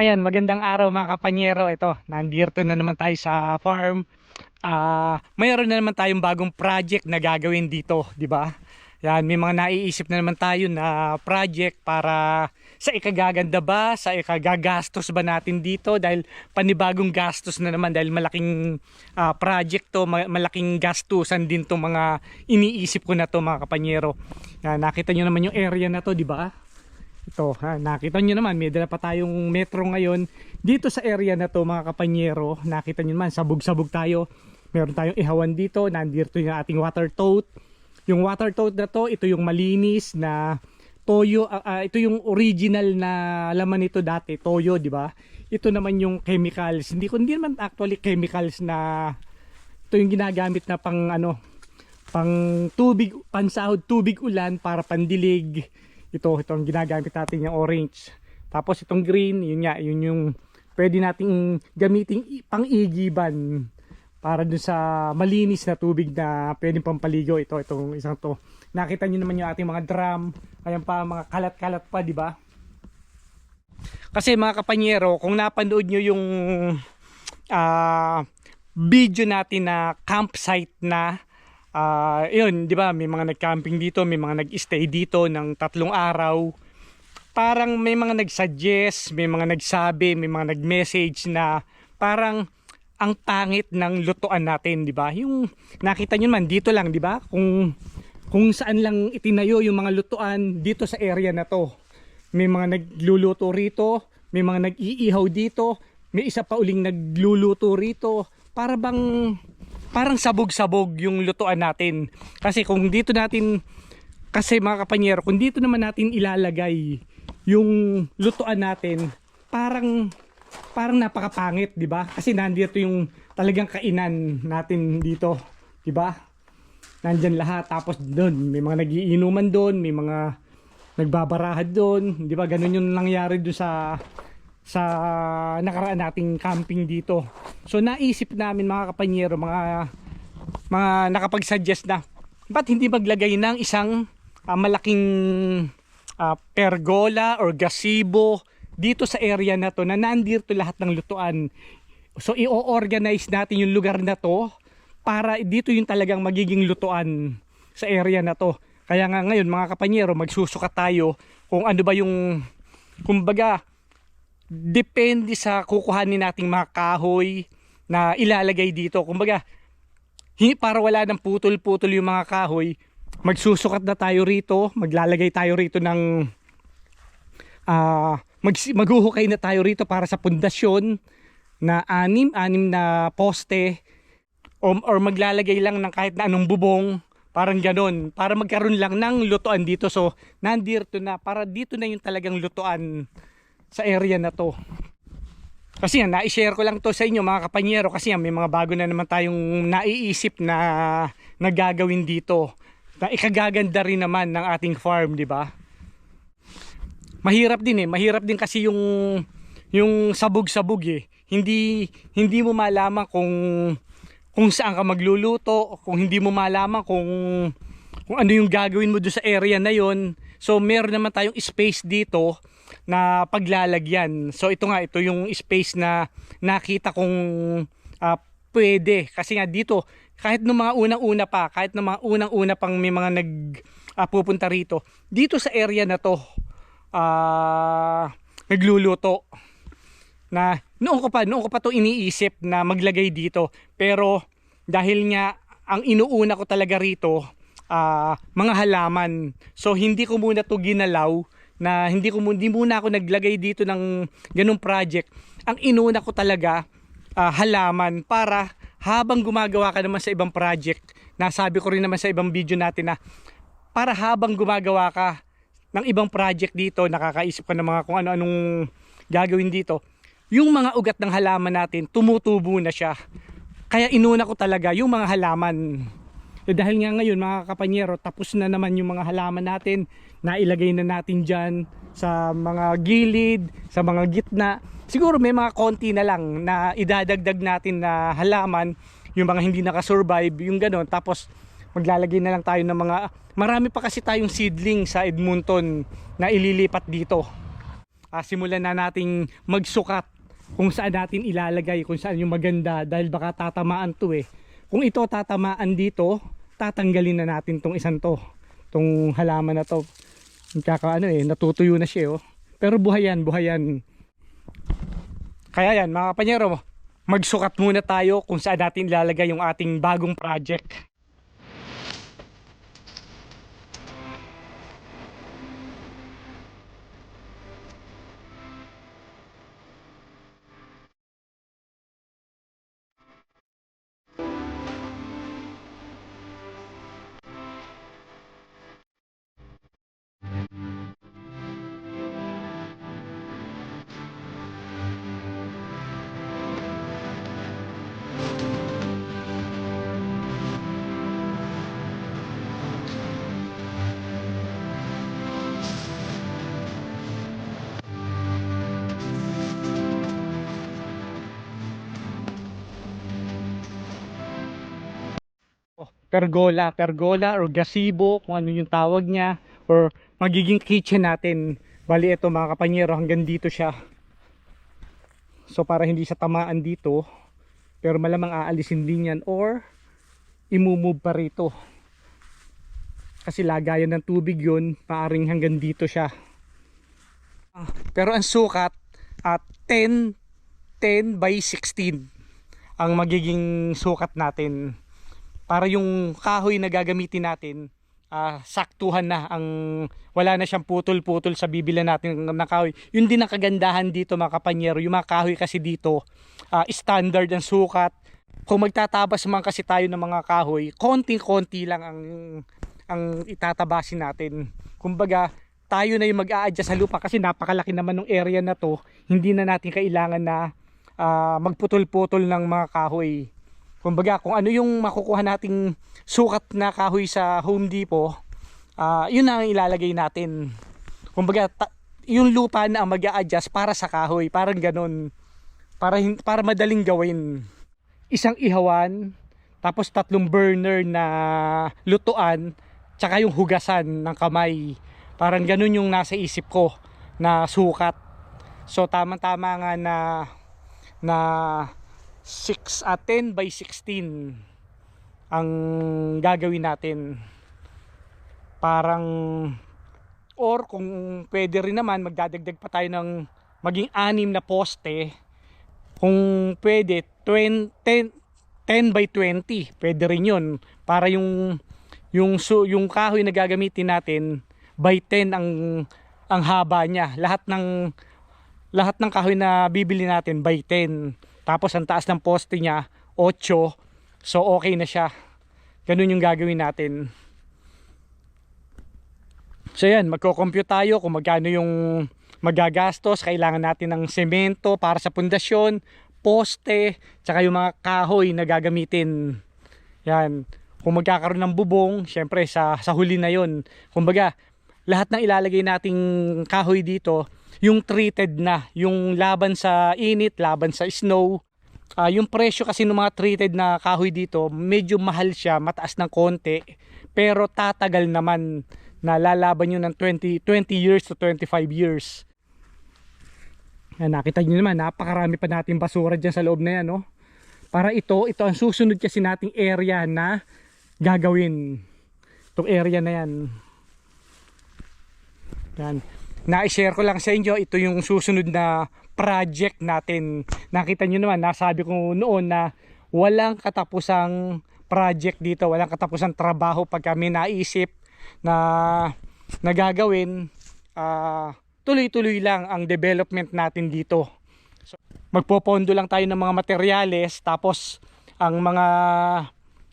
Ayan, magandang araw mga kapanyero. Ito, nandito na naman tayo sa farm. Ah, mayroon na naman tayong bagong project na gagawin dito, di ba? Yan, may mga naiisip na naman tayo na project para sa ikagaganda ba, sa ikagagastos ba natin dito dahil panibagong gastos na naman dahil malaking ah, project to, ma- malaking gastusan din to mga iniisip ko na to mga kapanyero. Yan, nakita nyo naman yung area na to, di ba? Ito, ha, nakita nyo naman, may dala pa tayong metro ngayon. Dito sa area na to mga kapanyero, nakita nyo naman, sabog-sabog tayo. Meron tayong ihawan dito, nandito yung ating water tote. Yung water tote na to, ito yung malinis na toyo, ah, ah, ito yung original na laman nito dati, toyo, di ba? Ito naman yung chemicals. Hindi ko hindi naman actually chemicals na ito yung ginagamit na pang ano, pang tubig, pansahod tubig ulan para pandilig. Ito, itong ginagamit natin yung orange. Tapos itong green, yun nga, yun yung pwede nating gamitin pang-igiban para dun sa malinis na tubig na pwedeng pampaligo. Ito, itong isang to. Nakita nyo naman yung ating mga drum. Ayan pa, mga kalat-kalat pa, di ba? Kasi mga kapanyero, kung napanood nyo yung ah, video natin na campsite na Ah, yun, 'di ba? May mga nag-camping dito, may mga nag-stay dito ng tatlong araw. Parang may mga nag-suggest, may mga nagsabi, may mga nag-message na parang ang pangit ng lutuan natin, 'di ba? Yung nakita niyo man dito lang, 'di ba? Kung kung saan lang itinayo yung mga lutuan dito sa area na 'to. May mga nagluluto rito, may mga nag-iihaw dito, may isa pa uling nagluluto rito. Para bang parang sabog-sabog yung lutuan natin. Kasi kung dito natin, kasi mga kapanyero, kung dito naman natin ilalagay yung lutuan natin, parang parang napakapangit, 'di ba? Kasi nandito yung talagang kainan natin dito, 'di ba? Nandyan lahat tapos doon may mga nagiinuman doon, may mga nagbabarahan doon, 'di ba? Ganun yung nangyari doon sa sa nakaraan nating camping dito. So naisip namin mga kapanyero, mga mga nakapag-suggest na ba't hindi maglagay ng isang ah, malaking ah, pergola or gazebo dito sa area na to na nandito lahat ng lutuan. So i-organize natin yung lugar na to para dito yung talagang magiging lutuan sa area na to. Kaya nga ngayon mga kapanyero magsusukat tayo kung ano ba yung kumbaga depende sa kukuhanin nating mga kahoy na ilalagay dito. Kumbaga, para wala ng putol-putol yung mga kahoy, magsusukat na tayo rito, maglalagay tayo rito ng ah mag, maghuhukay na tayo rito para sa pundasyon na anim, anim na poste o, or maglalagay lang ng kahit na anong bubong parang ganon para magkaroon lang ng lutuan dito so nandito na para dito na yung talagang lutuan sa area na to. Kasi yan, na-share ko lang to sa inyo mga kapanyero kasi yan, may mga bago na naman tayong naiisip na nagagawin dito. Na ikagaganda rin naman ng ating farm, di ba? Mahirap din eh, mahirap din kasi yung yung sabog-sabog eh. Hindi hindi mo malaman kung kung saan ka magluluto, kung hindi mo malaman kung kung ano yung gagawin mo doon sa area na yon. So meron naman tayong space dito na paglalagyan. So ito nga, ito yung space na nakita kong ah, pwede. Kasi nga dito, kahit nung mga unang-una pa, kahit nung mga unang-una pang may mga nag ah, pupunta rito, dito sa area na to, ah, nagluluto na noon ko pa noon ko pa to iniisip na maglagay dito pero dahil nga ang inuuna ko talaga rito ah, mga halaman so hindi ko muna to ginalaw na hindi ko hindi muna ako naglagay dito ng ganung project ang inuna ko talaga ah, halaman para habang gumagawa ka naman sa ibang project nasabi ko rin naman sa ibang video natin na para habang gumagawa ka ng ibang project dito, nakakaisip ka ng mga kung ano-anong gagawin dito, yung mga ugat ng halaman natin, tumutubo na siya. Kaya inuna ko talaga yung mga halaman. Eh, dahil nga ngayon mga kapanyero, tapos na naman yung mga halaman natin, nailagay na natin dyan sa mga gilid, sa mga gitna. Siguro may mga konti na lang na idadagdag natin na halaman, yung mga hindi nakasurvive, yung ganon. Tapos maglalagay na lang tayo ng mga marami pa kasi tayong seedling sa Edmonton na ililipat dito ah, simulan na nating magsukat kung saan natin ilalagay, kung saan yung maganda dahil baka tatamaan to eh. Kung ito tatamaan dito, tatanggalin na natin tong isang to. Tong halaman na to. Kaka ano eh, natutuyo na siya oh. Pero buhay yan, buhay yan. Kaya yan, mga kapanyero, magsukat muna tayo kung saan natin ilalagay yung ating bagong project. Pergola, pergola or gazebo, kung ano yung tawag niya or magiging kitchen natin. Bali ito mga kapanyero hanggang dito siya. So para hindi siya tamaan dito, pero malamang aalisin din yan or imumove pa rito. Kasi lagayan ng tubig yun, maaring hanggang dito siya. Ah, Pero ang sukat at 10 10 by 16 ang magiging sukat natin para yung kahoy na gagamitin natin ah, saktuhan na ang wala na siyang putol-putol sa bibila natin ng kahoy. Yun din ang kagandahan dito mga kapanyero. Yung mga kahoy kasi dito ah, standard ang sukat. Kung magtatabas man kasi tayo ng mga kahoy, konting-konti lang ang ang itatabasin natin. Kumbaga, tayo na yung mag-a-adjust sa lupa kasi napakalaki naman ng area na to. Hindi na natin kailangan na ah, magputol-putol ng mga kahoy. Kumbaga, kung ano yung makukuha nating sukat na kahoy sa Home Depot, ah, yun ang ilalagay natin. Kumbaga, ta- yung lupa na mag adjust para sa kahoy. Parang ganun. Para, para madaling gawin. Isang ihawan, tapos tatlong burner na lutuan, tsaka yung hugasan ng kamay. Parang ganun yung nasa isip ko na sukat. So tama-tama nga na na 6 at 10 by 16 ang gagawin natin. Parang or kung pwede rin naman magdadagdag pa tayo ng maging anim na poste. Kung pwede 20, 10, 10 by 20 pwede rin yun. Para yung yung su, yung kahoy na gagamitin natin by 10 ang ang haba niya. Lahat ng lahat ng kahoy na bibili natin by 10 tapos ang taas ng poste niya 8 so okay na siya ganun yung gagawin natin So yan, magko-compute tayo kung magkano yung magagastos. Kailangan natin ng semento para sa pundasyon, poste, tsaka yung mga kahoy na gagamitin. Yan. Kung magkakaroon ng bubong, syempre sa, sa huli na yon. Kumbaga, lahat ng ilalagay nating kahoy dito, yung treated na, yung laban sa init, laban sa snow. Ah, yung presyo kasi ng mga treated na kahoy dito, medyo mahal siya, mataas ng konti, pero tatagal naman na lalaban yun ng 20, 20 years to 25 years. Yan, nakita nyo naman, napakarami pa natin basura dyan sa loob na yan, no? Para ito, ito ang susunod kasi nating area na gagawin. Itong area na yan. Yan. Na-share ko lang sa inyo, ito yung susunod na project natin. Nakita nyo naman, nasabi ko noon na walang katapusang project dito, walang katapusang trabaho pag kami naisip na nagagawin ah, tuloy-tuloy lang ang development natin dito. So, magpopondo lang tayo ng mga materyales tapos ang mga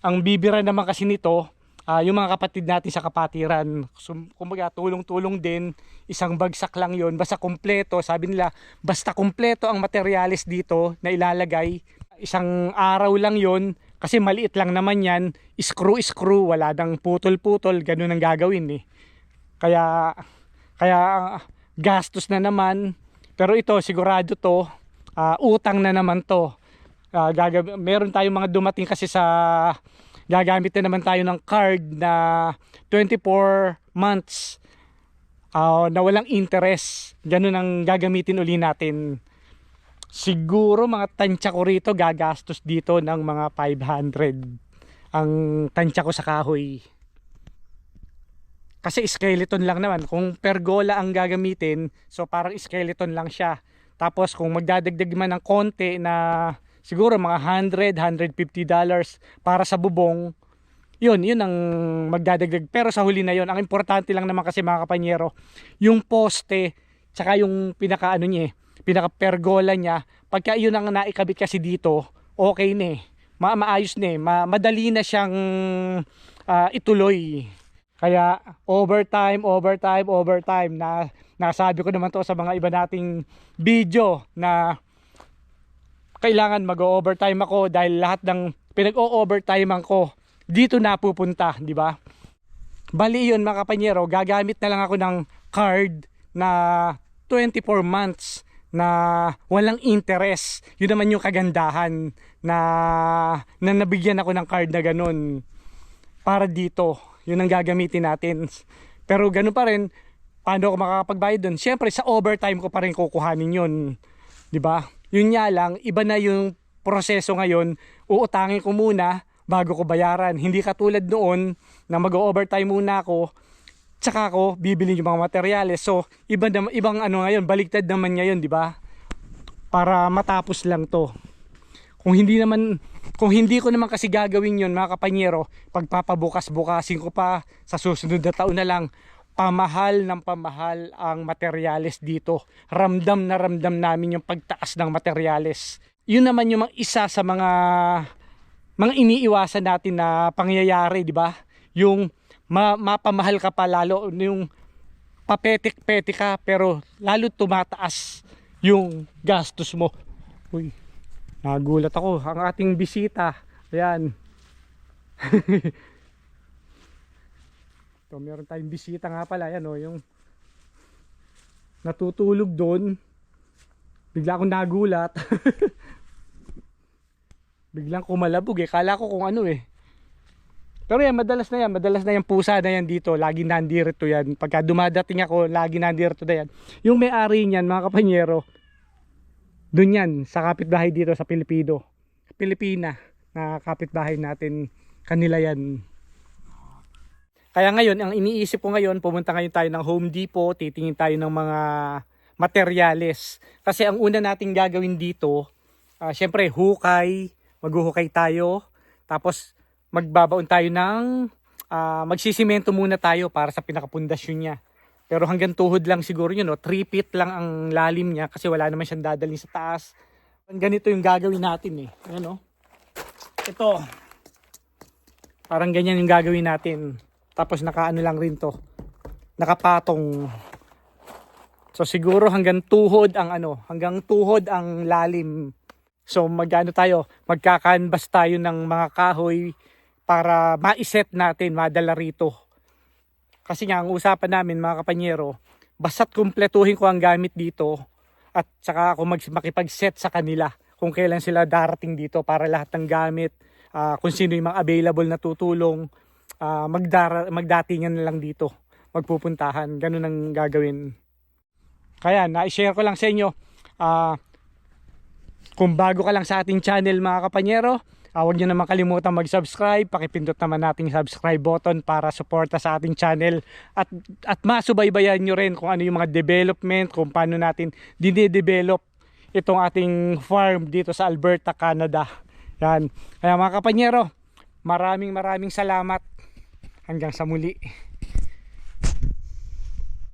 ang bibira naman kasi nito ah, yung mga kapatid natin sa kapatiran. So, kumbaga tulong-tulong din, isang bagsak lang yon basta kumpleto, sabi nila basta kumpleto ang materyales dito na ilalagay, isang araw lang yon kasi maliit lang naman yan, screw-screw, wala dang putol-putol, ganun ang gagawin eh. Kaya, kaya gastos na naman, pero ito sigurado to, ah, utang na naman to. Ah, gagab- meron tayong mga dumating kasi sa gagamit na naman tayo ng card na 24 months ah, na walang interest. Ganun ang gagamitin uli natin. Siguro mga tansya ko rito gagastos dito ng mga 500 ang tansya ko sa kahoy. Kasi skeleton lang naman. Kung pergola ang gagamitin, so parang skeleton lang siya. Tapos kung magdadagdag man ng konti na siguro mga 100, 150 dollars para sa bubong, yun, yun ang magdadagdag. Pero sa huli na yun, ang importante lang naman kasi mga kapanyero, yung poste, tsaka yung pinaka ano niya, eh, pinaka pergola niya, pagka yun ang naikabit kasi dito, okay na eh. Ma maayos na eh. Ma madali na siyang ah, ituloy. Kaya overtime, overtime, overtime na nasabi ko naman to sa mga iba nating video na kailangan mag-overtime ako dahil lahat ng pinag-o-overtime ko dito napupunta, di ba? Bali yun mga kapanyero, gagamit na lang ako ng card na 24 months na walang interest. Yun naman yung kagandahan na, na nabigyan ako ng card na ganun para dito. Yun ang gagamitin natin. Pero ganun pa rin, paano ako makakapagbayad doon? Siyempre, sa overtime ko pa rin kukuhanin yun. Di ba? Yun nga lang, iba na yung proseso ngayon. Uutangin ko muna bago ko bayaran. Hindi katulad noon na mag-overtime muna ako tsaka ako bibili yung mga materyales. So, iba naman, ibang ano ngayon, baligtad naman ngayon, di ba? Para matapos lang to. Kung hindi naman, kung hindi ko naman kasi gagawin yon mga kapanyero, pagpapabukas-bukasin ko pa sa susunod na taon na lang, pamahal ng pamahal ang materyales dito. Ramdam na ramdam namin yung pagtaas ng materyales. Yun naman yung isa sa mga mga iniiwasan natin na pangyayari, di ba? Yung ma- mapamahal ka pa lalo, yung papetik-petik ka, pero lalo tumataas yung gastos mo. Uy, nagulat ako. Ang ating bisita, ayan. Ito, meron tayong bisita nga pala, ayan o, yung natutulog doon. Bigla akong nagulat. Biglang kumalabog eh. Kala ko kung ano eh. Pero yan, madalas na yan. Madalas na yung pusa na yan dito. Lagi nandirito yan. Pagka dumadating ako, lagi nandirito na yan. Yung may-ari niyan, mga kapanyero, dun yan, sa kapitbahay dito sa Pilipino. Pilipina, na kapitbahay natin. Kanila yan. Kaya ngayon, ang iniisip ko ngayon, pumunta ngayon tayo ng Home Depot, titingin tayo ng mga materyales. Kasi ang una nating gagawin dito, ah, syempre, hukay, maghuhukay tayo. Tapos, magbabaon tayo ng ah, magsisimento muna tayo para sa pinakapundasyon niya. Pero hanggang tuhod lang siguro yun, no? 3 feet lang ang lalim niya kasi wala naman siyang dadalhin sa taas. Ganito yung gagawin natin eh. Ayan, no? Ito. Parang ganyan yung gagawin natin. Tapos nakaano lang rin to. Nakapatong. So siguro hanggang tuhod ang ano, hanggang tuhod ang lalim. So magano tayo, magkakanbas tayo ng mga kahoy para maiset natin, madala rito. Kasi nga ang usapan namin mga kapanyero, basta't kumpletuhin ko ang gamit dito at saka ako mag- makipag-set sa kanila kung kailan sila darating dito para lahat ng gamit, ah, kung sino yung mga available na tutulong, ah, magdara, magdatingan na lang dito, magpupuntahan, ganun ang gagawin. Kaya na-share ko lang sa inyo, ah, kung bago ka lang sa ating channel mga kapanyero, uh, huwag nyo naman kalimutan mag-subscribe. Pakipindot naman nating subscribe button para suporta sa ating channel. At, at masubaybayan nyo rin kung ano yung mga development, kung paano natin dinidevelop itong ating farm dito sa Alberta, Canada. Yan. Kaya mga kapanyero, maraming maraming salamat. Hanggang sa muli.